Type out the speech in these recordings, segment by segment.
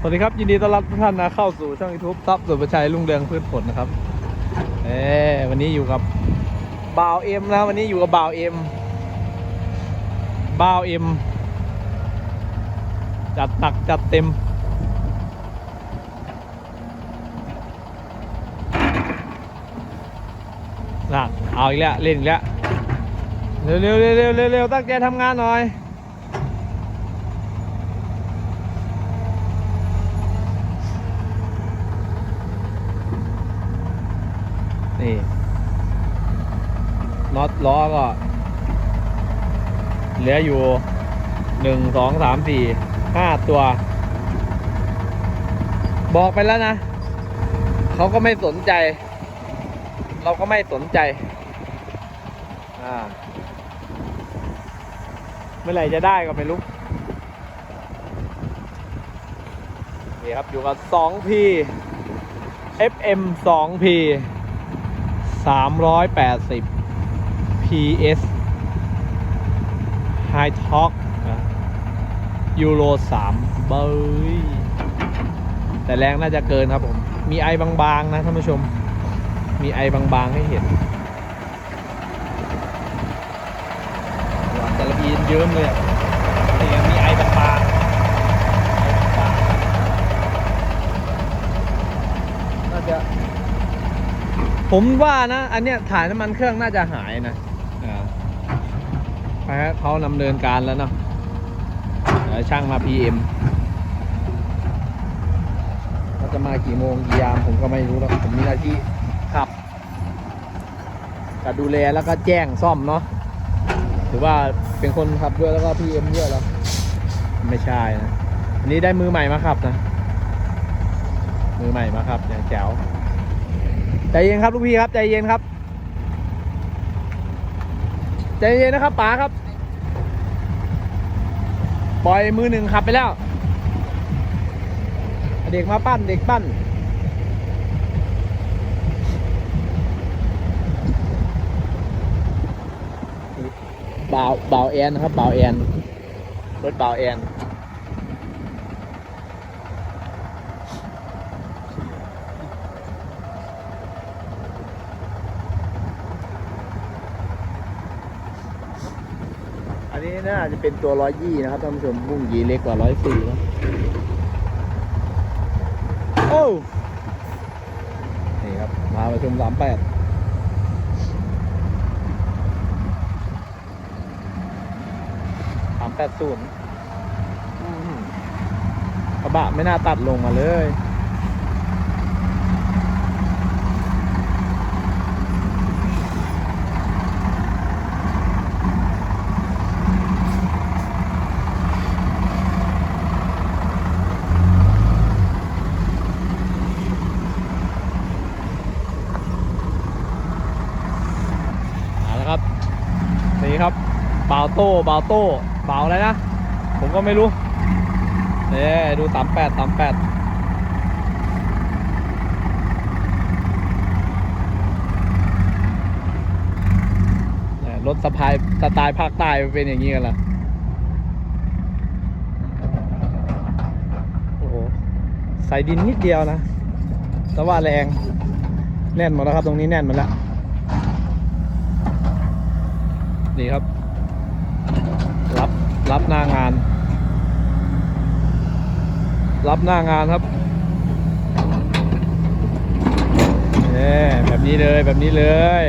สวัสดีครับ ยินดีต้อนรับทุกท่านนะเข้าสู่ช่อง YouTube ทับสุประชัยลุงเรืองพืชผลนะครับเอ้วันนี้อยู่กับบ่าวเอ็มนะวันนี้อยู่กับบ่าวเอ็มบ่าวเอ็มจัดหนักจัดเต็ม น่ะ เอาอีกแล้ว เล่นอีกแล้ว เร็วเร็วเร็วเร็วเร็วเร็วตั้งใจทำงานหน่อย นี่ น็อตล้อก็ เหลืออยู่หนึ่งสองสามสี่ห้าตัว บอกไปแล้วนะ เขาก็ไม่สนใจ เราก็ไม่สนใจอ่าเมื่อไหร่จะได้ก็ไม่รู้นี่ครับอยู่กับ 2P FM 2P 380 PS High Torque ยูโร3เบยแต่แรงน่าจะเกินครับผม มีไอบางๆนะท่านผู้ชม มีไอบางๆให้เห็นแต่ละบีนเยิ้มเลยอะมีไอบางๆน่าจะผมว่านะ อันเนี้ยถ่ายน้ำมันเครื่องน่าจะหายนะ ไปฮะเขานำเนินการแล้วเนาะเดี๋ยวช่างมา PM เขาจะมากี่โมงกี่ยามผมก็ไม่รู้แล้วผมมีหน้าที่ขับกับดูแลแล้วก็แจ้งซ่อมเนาะถือว่าเป็นคนขับด้วยแล้วก็ PM ด้วยแล้วไม่ใช่นะอันนี้ได้มือใหม่มาขับนะ มือใหม่มาขับอย่างแจ๋วใจเย็นครับลูกพี่ครับใจเย็นครับ ใจเย็นนะครับป๋าครับ ปล่อยมือหนึ่งขับไปแล้ว เด็กมาปั้นเด็กปั้น บ่าวบ่าวแอนนะครับบ่าวแอนรถบ่าวแอน นี้น่าจะเป็นตัวร้อยยี่นะครับท่านผู้ชมบุ้งยีเล็กกว่าร้อยสี่นะโอ้นี่ครับ มาประชุมสามแปดสามแปดศูนย์กระบะไม่น่าตัดลงมาเลย เอาละครับ นี่ครับบาว โต้บาโต้บาอะไรนะ ผมก็ไม่รู้เนี่ยดูสามแปดสามแปดรถสะพายสไตล์ภาคใต้เป็นอย่างนี้กันล่ะโอ้โหใส่ดินนิดเดียวนะ แต่ว่าแรง แน่นหมดแล้วครับ ตรงนี้แน่นหมดแล้ว นี่ครับ รับหน้างาน รับหน้างานครับเน่แบบนี้เลยแบบนี้เลย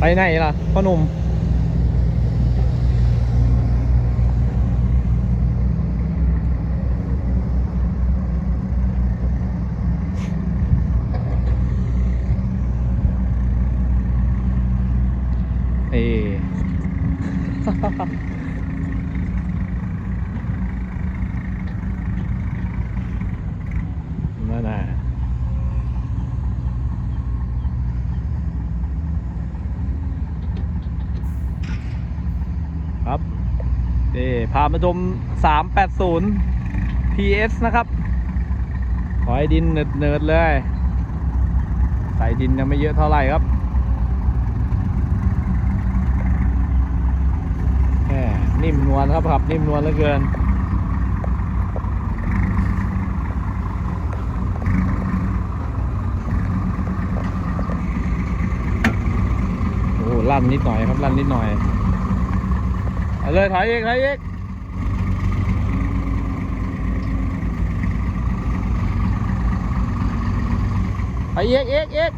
ไปไหนล่ะพ่อหนุ่ม เอ นั่นน่ะครับเอพามาชม380 PS นะครับขอให้ดินเนิร์ดๆเลย ใส่ดินยังไม่เยอะเท่าไหร่ครับแหมนิ่มน วลครับขับนิ่มนวลเหลือเกินโอ้ลั่นนิดหน่อยครับลั่นนิดหน่อยเอาเลยถอยอีกถอยอีกถอยอีกอีกอีก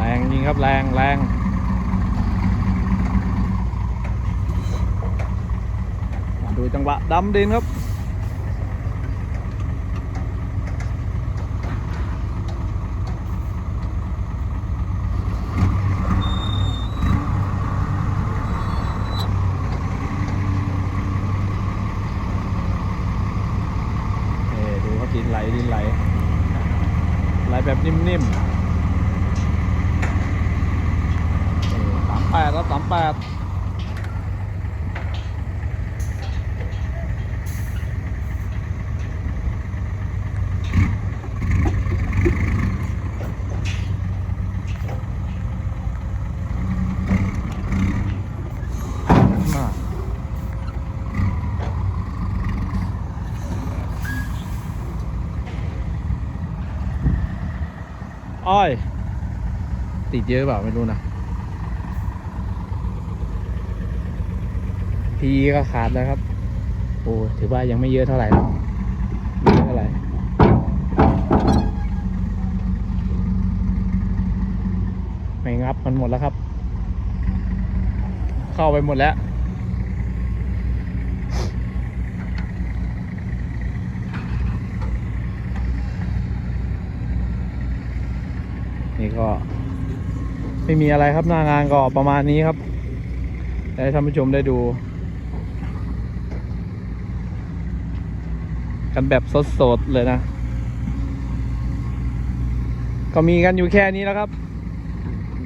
แรงจริงครับแรงแรงมาดูจังหวะดำดินครับเอ่ดูครับดินไหลดินไหลไหลแบบนิ่มๆสาม แปดครับสามแปดอ้อย ติดเยอะเปล่าไม่รู้นะ พีก็ขาดแล้วครับ โอ้ถือว่ายังไม่เยอะเท่าไหร่หรอกไม่เยอะเท่าไหร่ไม่งับมันหมดแล้วครับ เข้าไปหมดแล้วนี่ก็ไม่มีอะไรครับหน้างานก็ประมาณนี้ครับให้ท่านผู้ชมได้ดู กันแบบสดๆเลยนะ ก็มีกันอยู่แค่นี้แล้วครับ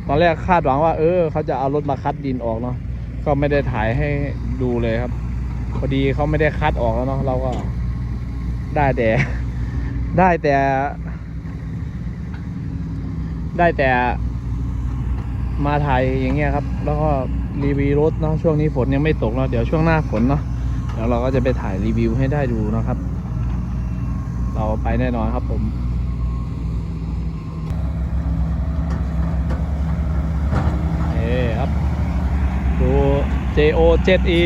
ตอนแรกคาดหวังว่า เออเขาจะเอารถมาคัดดินออกเนาะก็ไม่ได้ถ่ายให้ดูเลยครับ พอดีเขาไม่ได้คัดออกแล้วเนาะเราก็ได้แต่ ได้แต่ ได้แต่มาถ่ายอย่างเงี้ยครับ แล้วก็รีวิวรถเนาะช่วงนี้ฝนยังไม่ตกเนาะเดี๋ยวช่วงหน้าฝนเนาะเดี๋ยวเราก็จะไปถ่ายรีวิวให้ได้ดูนะครับ เราไปแน่นอนครับผมเอ้ครับ ดู JO 7E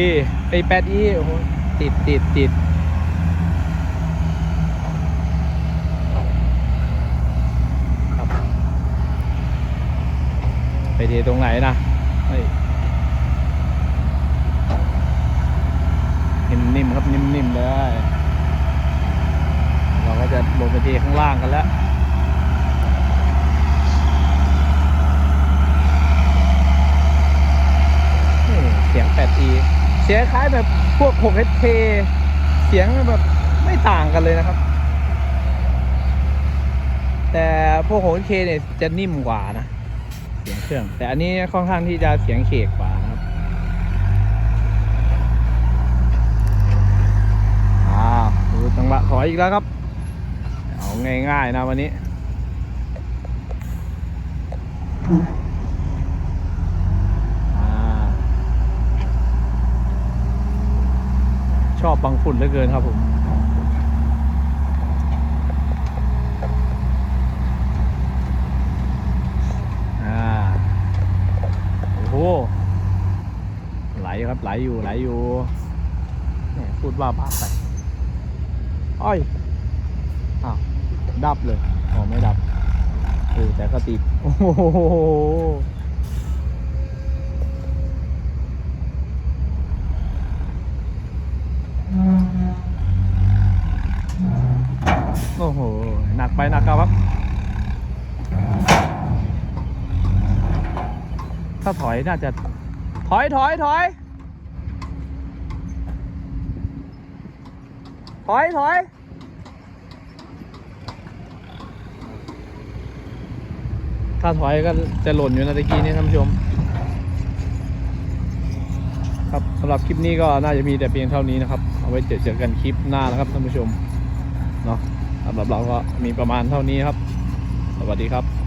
ไอ 8E โอ้โหติดติดติดครับไปเทตรงไหนนะนิ่มๆครับนิ่มๆเลย จะลงไปเทข้างล่างกันแล้วเสียง 8e เสียงคล้ายแบบพวก 6ht เสียงแบบไม่ต่างกันเลยนะครับ แต่พวก 6ht เนี่ยจะนิ่มกว่านะ เสียงเครื่อง แต่อันนี้ค่อนข้างที่จะเสียงเขกกว่านะครับอ้าวดูจังหวะถอยอีกแล้วครับ ง่ายๆนะวันนี้ชอบบังฝุ่นเหลือเกินครับผม อ่า โอ้โห ไหลครับ ไหลอยู่ ไหลอยู่แหม่ยพูดว่าบ้าไป อ้อย ดับเลยอ๋อไม่ดับเออแต่ก็ติดโอ้โหโอ้โห หนักไปหนักกครับ ถ้าถอยน่าจะ ถอยถอยถอยถอยถอยาถอยก็จะหล่นอยู่นะตะกี้นี้ท่านผู้ชม ครับสำหรับคลิปนี้ก็น่าจะมีแต่เพียงเท่านี้นะครับ เอาไว้เจอกันคลิปหน้านะครับท่านผู้ชม เนาะสำหรับเราก็มีประมาณเท่านี้ครับ สวัสดีครับ